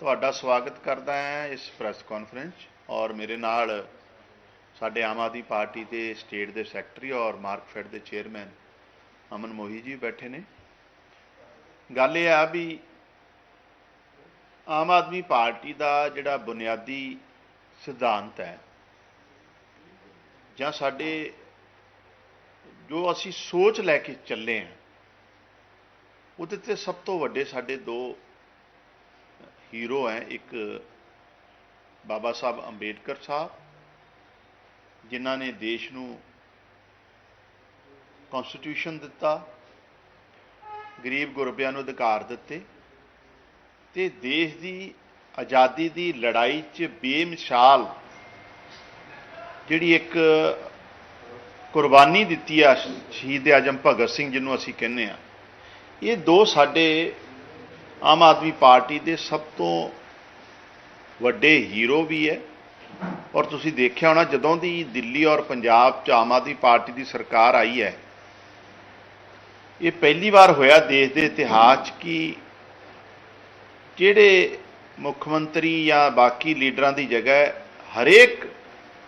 ਤੁਹਾਡਾ ਸਵਾਗਤ ਕਰਦਾ ਹਾਂ ਇਸ ਪ੍ਰੈਸ ਕਾਨਫਰੰਸ 'ਚ ਔਰ ਮੇਰੇ ਨਾਲ ਸਾਡੇ ਆਮ ਆਦਮੀ ਪਾਰਟੀ ਦੇ ਸਟੇਟ ਦੇ ਸੈਕਟਰੀ ਔਰ ਮਾਰਕਫੈਡ ਦੇ ਚੇਅਰਮੈਨ ਅਮਨ ਮੋਹੀ ਜੀ ਬੈਠੇ ਨੇ। ਗੱਲ ਇਹ ਆ ਵੀ ਆਮ ਆਦਮੀ ਪਾਰਟੀ ਦਾ ਜਿਹੜਾ ਬੁਨਿਆਦੀ ਸਿਧਾਂਤ ਹੈ ਜਾਂ ਸਾਡੇ ਜੋ ਅਸੀਂ ਸੋਚ ਲੈ ਕੇ ਚੱਲੇ ਹਾਂ, ਉਹਦੇ ਤੇ ਸਭ ਤੋਂ ਵੱਡੇ ਸਾਡੇ ਦੋ ਹੀਰੋ ਹੈ ਇੱਕ ਬਾਬਾ ਸਾਹਿਬ ਅੰਬੇਡਕਰ ਸਾਹਿਬ, ਜਿਨ੍ਹਾਂ ਨੇ ਦੇਸ਼ ਨੂੰ ਕਨਸਟੀਟਿਊਸ਼ਨ ਦਿੱਤਾ, ਗਰੀਬ ਗੁਰਬਿਆਂ ਨੂੰ ਅਧਿਕਾਰ ਦਿੱਤੇ ਤੇ ਦੇਸ਼ ਦੀ ਆਜ਼ਾਦੀ ਦੀ ਲੜਾਈ 'ਚ ਬੇਮਿਸਾਲ ਜਿਹੜੀ ਇੱਕ ਕੁਰਬਾਨੀ ਦਿੱਤੀ ਆ ਸ਼ਹੀਦ ਆਜਮ ਭਗਤ ਸਿੰਘ ਜਿਹਨੂੰ ਅਸੀਂ ਕਹਿੰਦੇ ਆ ਇਹ ਦੋ ਸਾਡੇ ਆਮ ਆਦਮੀ ਪਾਰਟੀ ਦੇ ਸਭ ਤੋਂ ਵੱਡੇ ਹੀਰੋ ਵੀ ਹੈ। ਔਰ ਤੁਸੀਂ ਦੇਖਿਆ ਹੋਣਾ, ਜਦੋਂ ਦੀ ਦਿੱਲੀ ਔਰ ਪੰਜਾਬ 'ਚ ਆਮ ਆਦਮੀ ਪਾਰਟੀ ਦੀ ਸਰਕਾਰ ਆਈ ਹੈ, ਇਹ ਪਹਿਲੀ ਵਾਰ ਹੋਇਆ ਦੇਸ਼ ਦੇ ਇਤਿਹਾਸ 'ਚ ਕਿ ਜਿਹੜੇ ਮੁੱਖ ਮੰਤਰੀ ਜਾਂ ਬਾਕੀ ਲੀਡਰਾਂ ਦੀ ਜਗ੍ਹਾ ਹਰੇਕ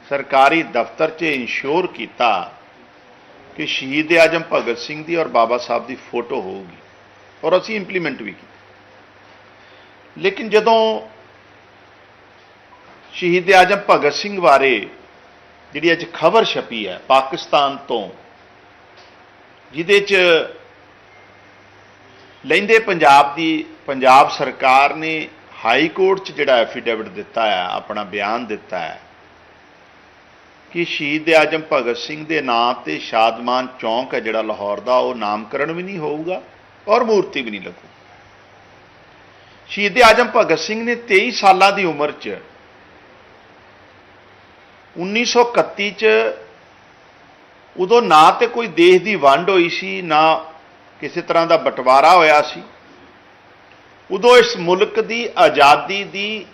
ਸਰਕਾਰੀ ਦਫ਼ਤਰ 'ਚ ਇੰਸ਼ੋਰ ਕੀਤਾ ਕਿ ਸ਼ਹੀਦ ਆਜਮ ਭਗਤ ਸਿੰਘ ਦੀ ਔਰ ਬਾਬਾ ਸਾਹਿਬ ਦੀ ਫੋਟੋ ਹੋਊਗੀ। ਔਰ ਅਸੀਂ ਇੰਪਲੀਮੈਂਟ ਵੀ ਕੀਤੀ। ਲੇਕਿਨ ਜਦੋਂ ਸ਼ਹੀਦ ਆਜਮ ਭਗਤ ਸਿੰਘ ਬਾਰੇ ਜਿਹੜੀ ਅੱਜ ਖਬਰ ਛਪੀ ਹੈ ਪਾਕਿਸਤਾਨ ਤੋਂ, ਜਿਹਦੇ 'ਚ ਲੈਂਦੇ ਪੰਜਾਬ ਦੀ, ਪੰਜਾਬ ਸਰਕਾਰ ਨੇ ਹਾਈ ਕੋਰਟ 'ਚ ਜਿਹੜਾ ਐਫੀਡੇਵਿਟ ਦਿੱਤਾ ਹੈ, ਆਪਣਾ ਬਿਆਨ ਦਿੱਤਾ ਹੈ ਕਿ ਸ਼ਹੀਦ ਆਜਮ ਭਗਤ ਸਿੰਘ ਦੇ ਨਾਂ ਤੇ ਸ਼ਾਦਮਾਨ ਚੌਂਕ ਹੈ ਜਿਹੜਾ ਲਾਹੌਰ ਦਾ, ਉਹ ਨਾਮਕਰਨ ਵੀ ਨਹੀਂ ਹੋਊਗਾ ਔਰ ਮੂਰਤੀ ਵੀ ਨਹੀਂ ਲੱਗੂ ਸ਼ਹੀਦ ਆਜਮ ਭਗਤ ਸਿੰਘ ਨੇ 23 ਸਾਲਾਂ ਦੀ ਉਮਰ 'ਚ 1931 'ਚ ਉਦੋਂ ਨਾ ਤੇ ਕੋਈ ਦੇਸ਼ ਦੀ ਵੰਡ ਹੋਈ ਸੀ, ਨਾ ਕਿਸੇ ਤਰ੍ਹਾਂ ਦਾ ਬਟਵਾਰਾ ਹੋਇਆ ਸੀ। ਉਦੋਂ ਇਸ ਮੁਲਕ ਦੀ ਆਜ਼ਾਦੀ ਦੀ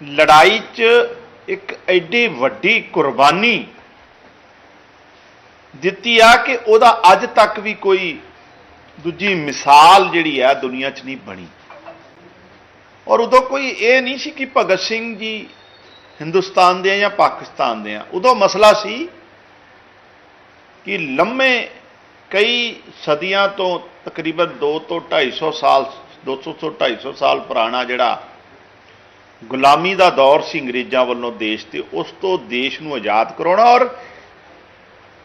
ਲੜਾਈ 'ਚ ਇੱਕ ਐਡੀ ਵੱਡੀ ਕੁਰਬਾਨੀ ਦਿੱਤੀ ਆ ਕਿ ਉਹਦਾ ਅੱਜ ਤੱਕ ਵੀ ਕੋਈ ਦੂਜੀ ਮਿਸਾਲ ਜਿਹੜੀ ਹੈ ਦੁਨੀਆ 'ਚ ਨਹੀਂ ਬਣੀ। ਔਰ ਉਦੋਂ ਕੋਈ ਇਹ ਨਹੀਂ ਸੀ ਕਿ ਭਗਤ ਸਿੰਘ ਜੀ ਹਿੰਦੁਸਤਾਨ ਦੇ ਆ ਜਾਂ ਪਾਕਿਸਤਾਨ ਦੇ ਆ। ਉਦੋਂ ਮਸਲਾ ਸੀ ਕਿ ਲੰਮੇ ਕਈ ਸਦੀਆਂ ਤੋਂ ਤਕਰੀਬਨ 2 ਤੋਂ 250 ਸਾਲ 200 ਤੋਂ 250 ਸਾਲ ਪੁਰਾਣਾ ਜਿਹੜਾ ਗੁਲਾਮੀ ਦਾ ਦੌਰ ਸੀ ਅੰਗਰੇਜ਼ਾਂ ਵੱਲੋਂ ਦੇਸ਼ ਤੇ, ਉਸ ਤੋਂ ਦੇਸ਼ ਨੂੰ ਆਜ਼ਾਦ ਕਰਾਉਣਾ ਔਰ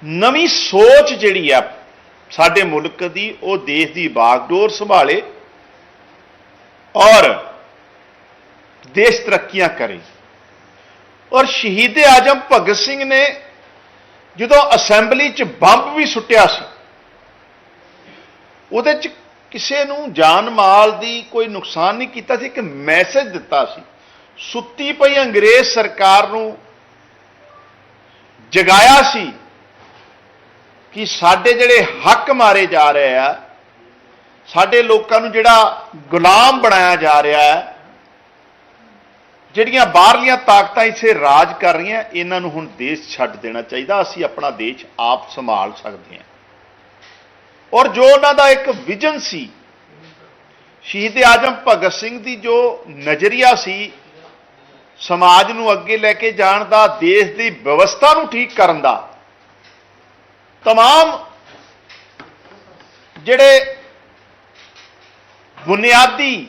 ਨਵੀਂ ਸੋਚ ਜਿਹੜੀ ਆ ਸਾਡੇ ਮੁਲਕ ਦੀ, ਉਹ ਦੇਸ਼ ਦੀ ਬਾਗਡੋਰ ਸੰਭਾਲੇ ਔਰ ਦੇਸ਼ ਤਰੱਕੀਆਂ ਕਰੇ। ਔਰ ਸ਼ਹੀਦ ਆਜਮ ਭਗਤ ਸਿੰਘ ਨੇ ਜਦੋਂ ਅਸੈਂਬਲੀ 'ਚ ਬੰਬ ਵੀ ਸੁੱਟਿਆ ਸੀ, ਉਹਦੇ 'ਚ ਕਿਸੇ ਨੂੰ ਜਾਨ ਮਾਲ ਦੀ ਕੋਈ ਨੁਕਸਾਨ ਨਹੀਂ ਕੀਤਾ ਸੀ, ਇੱਕ ਮੈਸੇਜ ਦਿੱਤਾ ਸੀ। ਸੁੱਤੀ ਪਈ ਅੰਗਰੇਜ਼ ਸਰਕਾਰ ਨੂੰ ਜਗਾਇਆ ਸੀ ਕਿ ਸਾਡੇ ਜਿਹੜੇ ਹੱਕ ਮਾਰੇ ਜਾ ਰਹੇ ਆ, ਸਾਡੇ ਲੋਕਾਂ ਨੂੰ ਜਿਹੜਾ ਗੁਲਾਮ ਬਣਾਇਆ ਜਾ ਰਿਹਾ ਹੈ ਜਿਹੜੀਆਂ ਬਾਹਰਲੀਆਂ ਤਾਕਤਾਂ ਇੱਥੇ ਰਾਜ ਕਰ ਰਹੀਆਂ ਇਹਨਾਂ ਨੂੰ ਹੁਣ ਦੇਸ਼ ਛੱਡ ਦੇਣਾ ਚਾਹੀਦਾ ਅਸੀਂ ਆਪਣਾ ਦੇਸ਼ ਆਪ ਸੰਭਾਲ ਸਕਦੇ ਹਾਂ ਔਰ ਜੋ ਉਹਨਾਂ ਦਾ ਇੱਕ ਵਿਜ਼ਨ ਸੀ ਸ਼ਹੀਦ ਆਜਮ ਭਗਤ ਸਿੰਘ ਦੀ ਜੋ ਨਜ਼ਰੀਆ ਸੀ ਸਮਾਜ ਨੂੰ ਅੱਗੇ ਲੈ ਕੇ ਜਾਣ ਦਾ ਦੇਸ਼ ਦੀ ਵਿਵਸਥਾ ਨੂੰ ਠੀਕ ਕਰਨ ਦਾ तमाम ਜਿਹੜੇ ਬੁਨਿਆਦੀ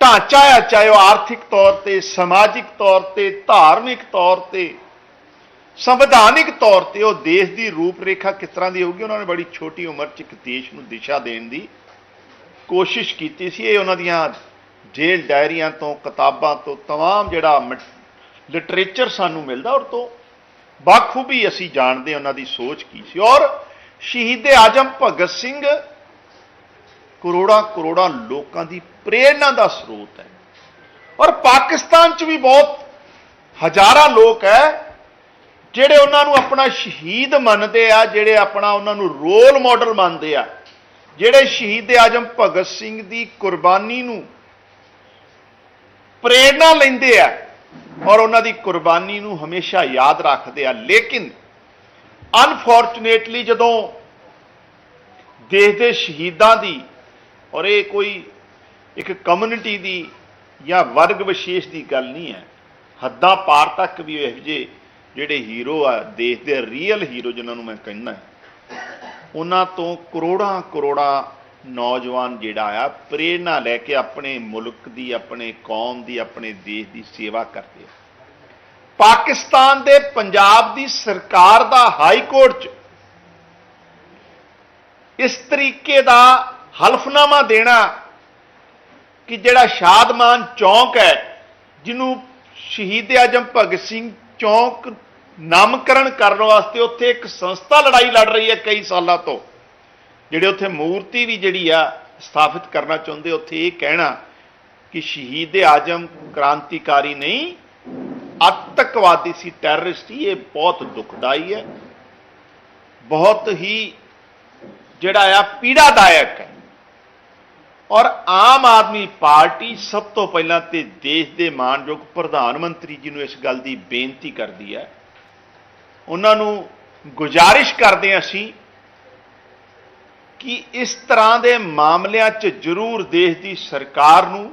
ਢਾਂਚਾ ਹੈ ਚਾਹੇ ਉਹ ਆਰਥਿਕ ਤੌਰ ਤੇ ਸਮਾਜਿਕ ਤੌਰ ਤੇ ਧਾਰਮਿਕ ਤੌਰ ਤੇ ਸੰਵਿਧਾਨਿਕ ਤੌਰ ਤੇ ਉਹ ਦੇਸ਼ ਦੀ ਰੂਪ ਰੇਖਾ ਕਿਸ ਤਰ੍ਹਾਂ ਦੀ ਹੋਊਗੀ ਉਹਨਾਂ ਨੇ ਬੜੀ ਛੋਟੀ ਉਮਰ 'ਚ ਇੱਕ ਦੇਸ਼ ਨੂੰ ਦਿਸ਼ਾ ਦੇਣ ਦੀ ਕੋਸ਼ਿਸ਼ ਕੀਤੀ ਸੀ ਇਹ ਉਹਨਾਂ ਦੀਆਂ ਜੇਲ੍ਹ ਡਾਇਰੀਆਂ ਤੋਂ ਕਿਤਾਬਾਂ ਤੋਂ तमाम ਜਿਹੜਾ ਲਿਟਰੇਚਰ ਸਾਨੂੰ ਮਿਲਦਾ ਔਰ ਤੋਂ ਬਾਖੂਬੀ ਅਸੀਂ ਜਾਣਦੇ ਹਾਂ ਉਹਨਾਂ ਦੀ ਸੋਚ ਕੀ ਸੀ ਔਰ ਸ਼ਹੀਦ ਆਜਮ ਭਗਤ ਸਿੰਘ ਕਰੋੜਾਂ ਕਰੋੜਾਂ ਲੋਕਾਂ ਦੀ ਪ੍ਰੇਰਣਾ ਦਾ ਸਰੋਤ ਹੈ। ਔਰ ਪਾਕਿਸਤਾਨ 'ਚ ਵੀ ਬਹੁਤ ਹਜ਼ਾਰਾਂ ਲੋਕ ਹੈ, ਜਿਹੜੇ ਉਹਨਾਂ ਨੂੰ ਆਪਣਾ ਸ਼ਹੀਦ ਮੰਨਦੇ ਆ, ਜਿਹੜੇ ਆਪਣਾ ਉਹਨਾਂ ਨੂੰ ਰੋਲ ਮਾਡਲ ਮੰਨਦੇ ਆ। ਜਿਹੜੇ ਸ਼ਹੀਦ ਆਜਮ ਭਗਤ ਸਿੰਘ ਦੀ ਕੁਰਬਾਨੀ ਨੂੰ ਪ੍ਰੇਰਣਾ ਲੈਂਦੇ ਆ ਔਰ ਉਹਨਾਂ ਦੀ ਕੁਰਬਾਨੀ ਨੂੰ ਹਮੇਸ਼ਾ ਯਾਦ ਰੱਖਦੇ ਆ। ਲੇਕਿਨ ਅਨਫੋਰਚੂਨੇਟਲੀ ਜਦੋਂ ਦੇਸ਼ ਦੇ ਸ਼ਹੀਦਾਂ ਦੀ ਔਰ ਇਹ ਕੋਈ ਇੱਕ ਕਮਿਊਨਿਟੀ ਦੀ ਜਾਂ ਵਰਗ ਵਿਸ਼ੇਸ਼ ਦੀ ਗੱਲ ਨਹੀਂ ਹੈ। ਹੱਦਾਂ ਪਾਰ ਤੱਕ ਵੀ ਇਹੋ ਜਿਹੇ ਜਿਹੜੇ ਹੀਰੋ ਆ, ਦੇਸ਼ ਦੇ ਰੀਅਲ ਹੀਰੋ ਜਿਨ੍ਹਾਂ ਨੂੰ ਮੈਂ ਕਹਿੰਦਾ ਉਹਨਾਂ ਤੋਂ ਕਰੋੜਾਂ ਕਰੋੜਾਂ ਨੌਜਵਾਨ ਜਿਹੜਾ ਆ, ਪ੍ਰੇਰਣਾ ਲੈ ਕੇ ਆਪਣੇ ਮੁਲਕ ਦੀ, ਆਪਣੇ ਕੌਮ ਦੀ, ਆਪਣੇ ਦੇਸ਼ ਦੀ ਸੇਵਾ ਕਰਦੇ ਆ। ਪਾਕਿਸਤਾਨ ਦੇ ਪੰਜਾਬ ਦੀ ਸਰਕਾਰ ਦਾ ਹਾਈ ਕੋਰਟ 'ਚ ਇਸ ਤਰੀਕੇ ਦਾ ਹਲਫਨਾਮਾ ਦੇਣਾ ਕਿ ਜਿਹੜਾ ਸ਼ਾਦਮਾਨ ਚੌਂਕ ਹੈ, ਜਿਹਨੂੰ ਸ਼ਹੀਦ ਆਜਮ ਭਗਤ ਸਿੰਘ ਚੌਂਕ ਨਾਮਕਰਨ ਕਰਨ ਵਾਸਤੇ ਉੱਥੇ ਇੱਕ ਸੰਸਥਾ ਲੜਾਈ ਲੜ ਰਹੀ ਹੈ ਕਈ ਸਾਲਾਂ ਤੋਂ, ਜਿਹੜੇ ਉੱਥੇ ਮੂਰਤੀ ਵੀ ਜਿਹੜੀ ਆ ਸਥਾਪਿਤ ਕਰਨਾ ਚਾਹੁੰਦੇ, ਉੱਥੇ ਇਹ ਕਹਿਣਾ ਕਿ ਸ਼ਹੀਦ ਆਜਮ ਕ੍ਰਾਂਤੀਕਾਰੀ ਨਹੀਂ, ਆਤੰਕਵਾਦੀ ਸੀ, ਟੈਰਰਿਸਟ ਸੀ, ਇਹ ਬਹੁਤ ਦੁਖਦਾਈ ਹੈ। ਬਹੁਤ ਹੀ ਜਿਹੜਾ ਆ ਪੀੜਾਦਾਇਕ ਹੈ। ਔਰ ਆਮ ਆਦਮੀ ਪਾਰਟੀ ਸਭ ਤੋਂ ਪਹਿਲਾਂ ਤੇ ਦੇਸ਼ ਦੇ ਮਾਨਯੋਗ ਪ੍ਰਧਾਨ ਮੰਤਰੀ ਜੀ ਨੂੰ ਇਸ ਗੱਲ ਦੀ ਬੇਨਤੀ ਕਰਦੀ ਹੈ। ਉਹਨਾਂ ਨੂੰ ਗੁਜ਼ਾਰਿਸ਼ ਕਰਦੇ ਹਾਂ ਅਸੀਂ ਕਿ ਇਸ ਤਰ੍ਹਾਂ ਦੇ ਮਾਮਲਿਆਂ 'ਚ ਜ਼ਰੂਰ ਦੇਸ਼ ਦੀ ਸਰਕਾਰ ਨੂੰ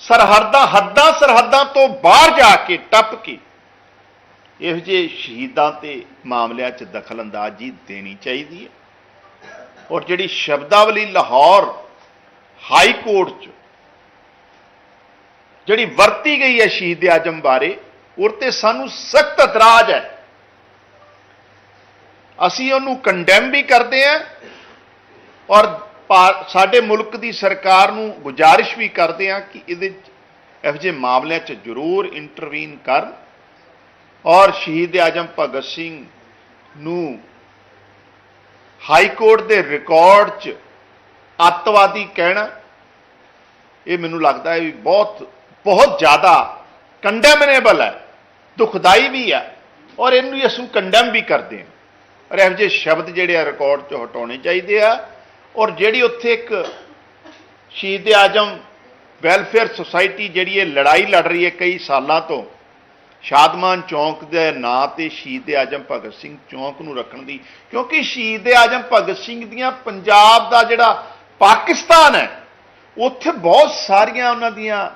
ਸਰਹੱਦਾਂ, ਹੱਦਾਂ ਸਰਹੱਦਾਂ ਤੋਂ ਬਾਹਰ ਜਾ ਕੇ ਟੱਪ ਕੇ ਇਹੋ ਜਿਹੇ ਸ਼ਹੀਦਾਂ ਤੇ ਮਾਮਲਿਆਂ 'ਚ ਦਖਲਅੰਦਾਜ਼ੀ ਦੇਣੀ ਚਾਹੀਦੀ ਹੈ। ਔਰ ਜਿਹੜੀ ਸ਼ਬਦਾਵਲੀ ਲਾਹੌਰ ਹਾਈ ਕੋਰਟ 'ਚ ਜਿਹੜੀ ਵਰਤੀ ਗਈ ਹੈ ਸ਼ਹੀਦ ਆਜਮ ਬਾਰੇ ਉਹ ਤੇ ਸਾਨੂੰ ਸਖਤ ਇਤਰਾਜ਼ ਹੈ। ਅਸੀਂ ਉਹਨੂੰ ਕੰਡੈਮ ਵੀ ਕਰਦੇ ਹਾਂ ਔਰ ਸਾਡੇ ਮੁਲਕ ਦੀ ਸਰਕਾਰ ਨੂੰ ਗੁਜ਼ਾਰਿਸ਼ ਵੀ ਕਰਦੇ ਹਾਂ ਕਿ ਇਹਦੇ 'ਚ ਇਹੋ ਜਿਹੇ ਮਾਮਲਿਆਂ 'ਚ ਜ਼ਰੂਰ ਇੰਟਰਵੀਨ ਕਰਨ ਔਰ ਸ਼ਹੀਦ ਆਜਮ ਭਗਤ ਸਿੰਘ ਨੂੰ ਹਾਈ ਕੋਰਟ ਦੇ ਰਿਕਾਰਡ 'ਚ ਅੱਤਵਾਦੀ ਕਹਿਣਾ, ਇਹ ਮੈਨੂੰ ਲੱਗਦਾ ਹੈ ਵੀ ਬਹੁਤ ਬਹੁਤ ਜ਼ਿਆਦਾ ਕੰਡੈਮਨੇਬਲ ਹੈ, ਦੁਖਦਾਈ ਵੀ ਹੈ, ਔਰ ਇਹਨੂੰ ਹੀ ਅਸੀਂ ਕੰਡੈਮ ਵੀ ਕਰਦੇ ਹਾਂ। ਔਰ ਇਹੋ ਜਿਹੇ ਸ਼ਬਦ ਜਿਹੜੇ ਆ ਰਿਕਾਰਡ 'ਚੋਂ ਹਟਾਉਣੇ ਚਾਹੀਦੇ ਆ, ਔਰ ਜਿਹੜੀ ਉੱਥੇ ਇੱਕ ਸ਼ਹੀਦ ਆਜਮ ਵੈਲਫੇਅਰ ਸੁਸਾਇਟੀ ਜਿਹੜੀ ਇਹ ਲੜਾਈ ਲੜ ਰਹੀ ਹੈ ਕਈ ਸਾਲਾਂ ਤੋਂ ਸ਼ਾਦਮਾਨ ਚੌਂਕ ਦੇ ਨਾਂ ਤੇ ਸ਼ਹੀਦ ਆਜਮ ਭਗਤ ਸਿੰਘ ਚੌਂਕ ਨੂੰ ਰੱਖਣ ਦੀ, ਕਿਉਂਕਿ ਸ਼ਹੀਦ ਆਜਮ ਭਗਤ ਸਿੰਘ ਦੀਆਂ ਪੰਜਾਬ ਦਾ ਜਿਹੜਾ ਪਾਕਿਸਤਾਨ ਹੈ, ਉੱਥੇ ਬਹੁਤ ਸਾਰੀਆਂ ਉਹਨਾਂ ਦੀਆਂ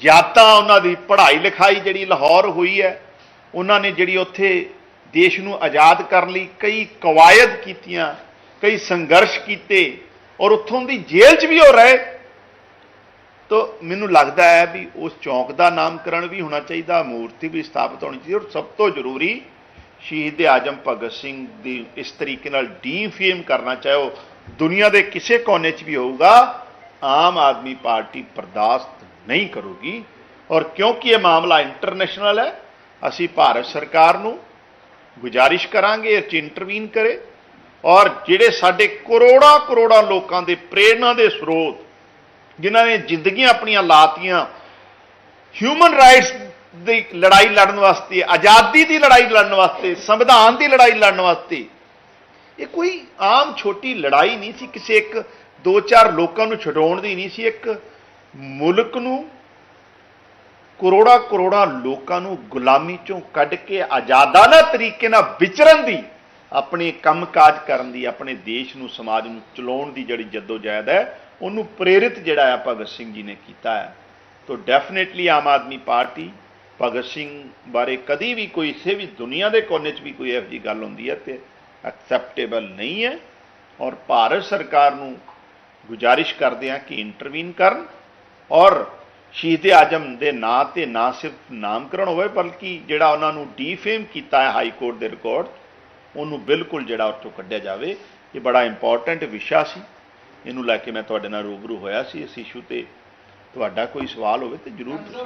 ਜਾਤਾਂ ਉਹਨਾਂ ਦੀ ਪੜ੍ਹਾਈ ਲਿਖਾਈ ਜਿਹੜੀ ਲਾਹੌਰ ਹੋਈ ਹੈ, ਉਹਨਾਂ ਨੇ ਜਿਹੜੀ ਉੱਥੇ ਦੇਸ਼ ਨੂੰ ਆਜ਼ਾਦ ਕਰਨ ਲਈ ਕਈ ਕਵਾਇਦ ਕੀਤੀਆਂ, ਕਈ ਸੰਘਰਸ਼ ਕੀਤੇ ਔਰ ਉੱਥੋਂ ਦੀ ਜੇਲ੍ਹ 'ਚ ਵੀ ਉਹ ਰਹੇ। ਤੋ ਮੈਨੂੰ ਲੱਗਦਾ ਹੈ ਵੀ ਉਸ ਚੌਂਕ ਦਾ ਨਾਮਕਰਨ ਵੀ ਹੋਣਾ ਚਾਹੀਦਾ, ਮੂਰਤੀ ਵੀ ਸਥਾਪਿਤ ਹੋਣੀ ਚਾਹੀਦੀ ਔਰ ਸਭ ਤੋਂ ਜ਼ਰੂਰੀ ਸ਼ਹੀਦ ਆਜਮ ਭਗਤ ਸਿੰਘ ਦੀ ਇਸ ਤਰੀਕੇ ਨਾਲ ਡੀਫੇਮ ਕਰਨਾ, ਚਾਹੇ ਉਹ ਦੁਨੀਆ ਦੇ ਕਿਸੇ ਕੋਨੇ 'ਚ ਵੀ ਹੋਊਗਾ, ਆਮ ਆਦਮੀ ਪਾਰਟੀ ਬਰਦਾਸ਼ਤ ਨਹੀਂ ਕਰੂਗੀ। ਔਰ ਕਿਉਂਕਿ ਇਹ ਮਾਮਲਾ ਇੰਟਰਨੈਸ਼ਨਲ ਹੈ, ਅਸੀਂ ਭਾਰਤ ਸਰਕਾਰ ਨੂੰ ਗੁਜ਼ਾਰਿਸ਼ ਕਰਾਂਗੇ, ਇਹ 'ਚ ਇੰਟਰਵੀਨ ਕਰੇ। ਔਰ ਜਿਹੜੇ ਸਾਡੇ ਕਰੋੜਾਂ ਕਰੋੜਾਂ ਲੋਕਾਂ ਦੇ ਪ੍ਰੇਰਣਾ ਦੇ ਸਰੋਤ ਜਿਨ੍ਹਾਂ ਨੇ ਜ਼ਿੰਦਗੀਆਂ ਆਪਣੀਆਂ ਲਾਤੀਆਂ। ਹਿਊਮਨ ਰਾਈਟਸ ਦੀ ਲੜਾਈ ਲੜਨ ਵਾਸਤੇ, ਆਜ਼ਾਦੀ ਦੀ ਲੜਾਈ ਲੜਨ ਵਾਸਤੇ, ਸੰਵਿਧਾਨ ਦੀ ਲੜਾਈ ਲੜਨ ਵਾਸਤੇ। ਇਹ ਕੋਈ ਆਮ ਛੋਟੀ ਲੜਾਈ ਨਹੀਂ ਸੀ, ਕਿਸੇ ਇੱਕ ਦੋ ਚਾਰ ਲੋਕਾਂ ਨੂੰ ਛਡਾਉਣ ਦੀ ਨਹੀਂ ਸੀ, ਇੱਕ ਮੁਲਕ ਨੂੰ ਕਰੋੜਾਂ ਕਰੋੜਾਂ ਲੋਕਾਂ ਨੂੰ ਗੁਲਾਮੀ ਚੋਂ ਕੱਢ ਕੇ ਆਜ਼ਾਦਾਨਾ ਤਰੀਕੇ ਨਾਲ ਵਿਚਰਨ ਦੀ ਆਪਣੇ ਕੰਮਕਾਜ ਕਰਨ ਦੀ, ਆਪਣੇ ਦੇਸ਼ ਨੂੰ, ਸਮਾਜ ਨੂੰ ਚਲਾਉਣ ਦੀ ਜਿਹੜੀ ਜਦੋਜਹਿਦ ਹੈ, ਉਹਨੂੰ ਪ੍ਰੇਰਿਤ ਜਿਹੜਾ ਆ ਭਗਤ ਸਿੰਘ ਜੀ ਨੇ ਕੀਤਾ ਹੈ। ਤੋ ਡੈਫੀਨਿਟਲੀ ਆਮ ਆਦਮੀ ਪਾਰਟੀ, ਭਗਤ ਸਿੰਘ ਬਾਰੇ ਕਦੀ ਵੀ ਕੋਈ ਇਸੇ ਵੀ ਦੁਨੀਆ ਦੇ ਕੋਨੇ 'ਚ ਵੀ ਕੋਈ ਇਹੋ ਜਿਹੀ ਗੱਲ ਹੁੰਦੀ ਹੈ ਤੇ ਐਕਸੈਪਟੇਬਲ ਨਹੀਂ ਹੈ ਔਰ ਭਾਰਤ ਸਰਕਾਰ ਨੂੰ ਗੁਜ਼ਾਰਿਸ਼ ਕਰਦੇ ਹਾਂ ਕਿ ਇੰਟਰਵੀਨ ਕਰਨ ਔਰ ਸ਼ਹੀਦ ਆਜਮ ਦੇ ਨਾਂ ਤੇ ਨਾ ਸਿਰਫ ਨਾਮਕਰਨ ਹੋਵੇ, ਬਲਕਿ ਜਿਹੜਾ ਉਹਨਾਂ ਨੂੰ ਡੀਫੇਮ ਕੀਤਾ ਹੈ ਹਾਈ ਕੋਰਟ ਦੇ ਰਿਕਾਰਡ ਉਹਨੂੰ ਬਿਲਕੁਲ ਜਿਹੜਾ ਉੱਥੋਂ ਕੱਢਿਆ ਜਾਵੇ, ਇਹ ਬੜਾ ਇੰਪੋਰਟੈਂਟ ਵਿਸ਼ਾ ਸੀ। ਇਹਨੂੰ ਲੈ ਕੇ ਮੈਂ ਤੁਹਾਡੇ ਨਾਲ ਰੂਬਰੂ ਹੋਇਆ ਸੀ। ਇਸ ਇਸ਼ੂ ਤੇ ਤੁਹਾਡਾ ਕੋਈ ਸਵਾਲ ਹੋਵੇ ਤੇ ਜ਼ਰੂਰ ਤੁਸੀਂ